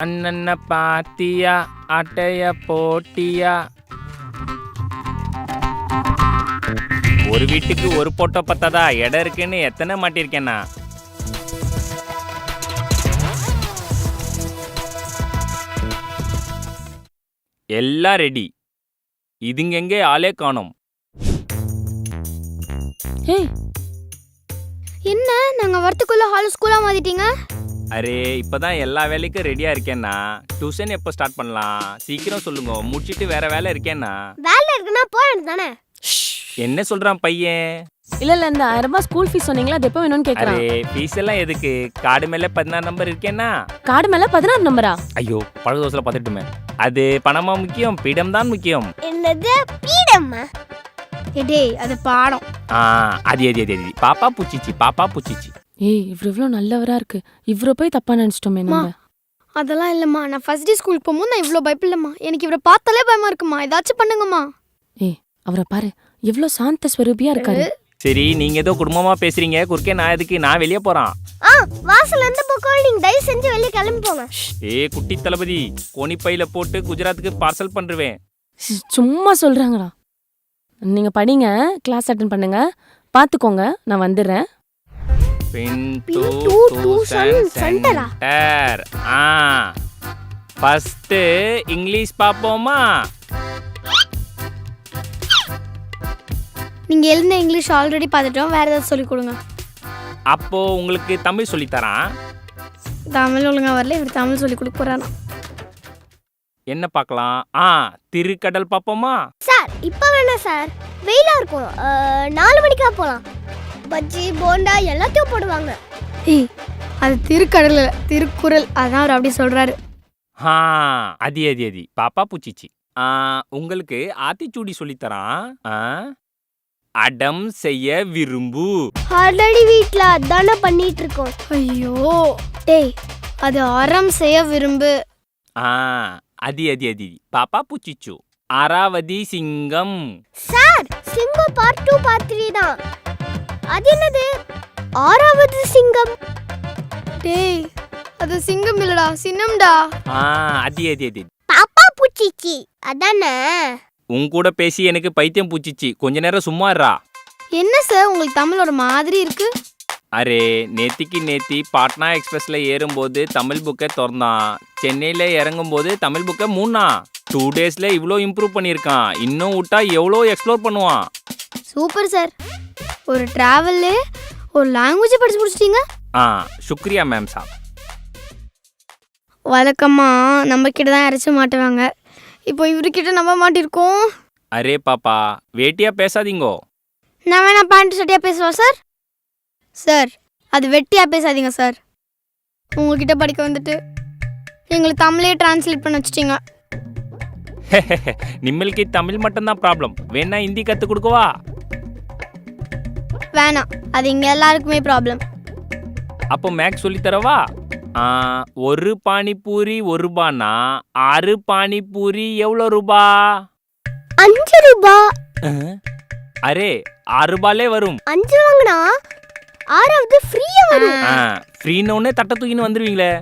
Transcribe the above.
அண்ணன் பாத்தியா அட்டைய போட்டியா? ஒரு வீட்டுக்கு ஒரு போட்டோ பத்தாதா? இடம் இருக்குன்னு எத்தனை மாட்டிருக்கேன்னா எல்லாம் ரெடி இதுங்கெங்கே ஆளே காணோம். என்ன? நாங்க வரத்துக்குள்ள ஹால் ஸ்கூலா மாத்திட்டீங்க அரே இப்பதான் எல்லா வேலைக்கும் ரெடியா இருக்கேன்னா. டியூஷன் எப்போ ஸ்டார்ட் பண்ணலாம்? சீக்கிரம் சொல்லுங்க முடிச்சிட்டு வேற வேலை இருக்கேன்னா. வேலை இருக்குன்னா போறது தானே? என்ன சொல்றான் பையன்? இல்ல இல்ல இந்த ஆயிரம் ரூபாய் ஸ்கூல் ஃபீஸ் சொன்னீங்களா? அது எப்போ வேணும்னு கேக்குறான். அரே ஃபீஸ் எல்லாம் எதுக்கு? கார்டு மேல பதினாறு நம்பர் இருக்கேன்னா. கார்டு மேல பதினாறு நம்பரா ஐயோ பழகு தோசையில் பார்த்துட்டுமே. அது பணமா முக்கியம் பீடம் தான் முக்கியம். என்னது? பீடம்மா? டேய் அது பாடம். ஆ அது அது அது அது. பாப்பா பூச்சிச்சி பாப்பா பூச்சிச்சி. ஏய் இவர் இவ்வளவு நல்லவரா இருக்கு. இவரை போய் தப்பா நினைச்சிட்டோமே நம்ம. அதெல்லாம் இல்லம்மா. நான் ஃபர்ஸ்ட் டே ஸ்கூலுக்கு போகும்போது நான் இவ்வளோ பயப்படலம்மா எனக்கு இவரை பார்த்தாலே பயமா இருக்குமா ஏதாச்சும் பண்ணுங்கம்மா. ஏய் அவரை பாரு. எவ்வளவு சாந்த ஸ்வரூபியா இருக்காரு. சரி நீங்க ஏதோ குடும்பமா பேசுறீங்க. குறுக்கே நான் எதுக்கு? நான் வெளியே போறான். ஆ வாசல் எந்த பக்கம் நீங்க தயவு செஞ்சு வெளியே கிளம்பி போங்க. ஏ குட்டி தளபதி கோணிப்பையில போட்டு குஜராத்துக்கு பார்சல் பண்ணுவேன் ஸ், சும்மா சொல்றாங்கடா. நீங்க படிங்க கிளாஸ் அட்டன் பண்ணுங்க. பாத்துக்கோங்க நான் வந்துடுறேன். பின் பின் டூ டூ டியூஷன் டியூஷன் சென்டரா? ஆ. ஃபர்ஸ்ட் இங்கிலீஷ் பாப்போமா? நீங்க எழுந்த இங்கிலீஷ் ஆல்ரெடி பார்த்துட்டோம். வேற ஏதாவது சொல்லி கொடுங்க. அப்போ உங்களுக்கு தமிழ் சொல்லித் தரான்? தமிழ் ஒழுங்கா வரல. இவர் தமிழ் சொல்லி கொடுக்க போறாராம் என்ன பார்க்கலாம்? ஆ திருக்கடல் பாப்போமா? சார் இப்போ வேணாம் சார். வெயிலா இருக்கும். நாலு மணிக்கா போகலாம் பஜ்ஜி போண்டா எல்லாத்தையும் போடுவாங்க. ஏய் அது திருக்கடல் திருக்குறள். அதான் அவர் அப்படி சொல்றாரு. ஆ அதி அதி அதி. பாப்பா பூச்சிச்சி. ஆ உங்களுக்கு ஆத்திச்சூடி சொல்லித் தரான் ஆ அடம் செய்ய விரும்பு. ஆல்ரெடி வீட்ல அதானே பண்ணிட்டு இருக்கோம் ஐயோ. டேய் அது அறம் செய்ய விரும்பு. ஆ அதி அதி அதி. பாப்பா பூச்சிச்சு. அராவதி சிங்கம். சார் சிங்கம் பார்ட் டூ பார்ட் த்ரீ தான். அது என்னது? ஆறாவது சிங்கம். டேய் அது சிங்கம் இல்லடா சின்னம்டா. ஆ அதி அதி அதி. பாப்பா பூச்சிச்சி. அதானே? உன் கூட பேசி எனக்கு பைத்தியம் பூச்சிச்சு. கொஞ்ச நேரம் சும்மா இருடா. என்ன சார் உங்களுக்கு தமிழ் ஒரு மாதிரி இருக்கு? அரே நேத்திக்கு நேத்தி பாட்னா எக்ஸ்பிரஸ்ல ஏறும்போது தமிழ் புக்கை திறந்தான். சென்னையில இறங்கும்போது தமிழ் புக்கை மூணா டூ டேஸ்ல இவ்வளோ இம்ப்ரூவ் பண்ணியிருக்கான். இன்னும் விட்டா எவ்வளோ எக்ஸ்ப்ளோர் பண்ணுவான். Super sir. ஒரு டிராவல்ல ஒரு லாங்குவேஜ் படிச்சு முடிச்சிட்டீங்க? ஆ சுக்ரியா மேம் சாப். வழக்கமா நம்ம கிட்ட தான் இறைச்சி மாட்டுவாங்க. இப்போ இவர்கிட்ட நம்ம மாட்டிருக்கோம். அரே பாப்பா வேட்டியா பேசாதீங்கோ. நான் வேணா பேண்ட் ஷர்ட்டியா பேசுவா சார் சார் அது வெட்டியா பேசாதீங்க சார் உங்ககிட்ட படிக்க வந்துட்டு எங்களுக்கு தமிழே டிரான்ஸ்லேட் பண்ண வச்சிட்டீங்க. நிம்மளுக்கு தமிழ் மட்டும்தான் ப்ராப்ளம் வேணா ஹிந்தி கற்றுக் கொடுக்கவா? வேணாம். அது இங்க எல்லாருக்குமே ப்ராப்ளம் அப்போ மேக்ஸ் சொல்லி தரவா? ஒரு பானிபூரி ஒரு ரூபானா? ஆறு பானிபூரி எவ்வளோ ரூபா? அஞ்சு ரூபா. அரே ஆறு ரூபாலே வரும். அஞ்சு வாங்கினா? ஆறாவது ஃப்ரீயா வரும். ஃப்ரீன்னு தட்டை தூக்கின்னு வந்துருவீங்களே.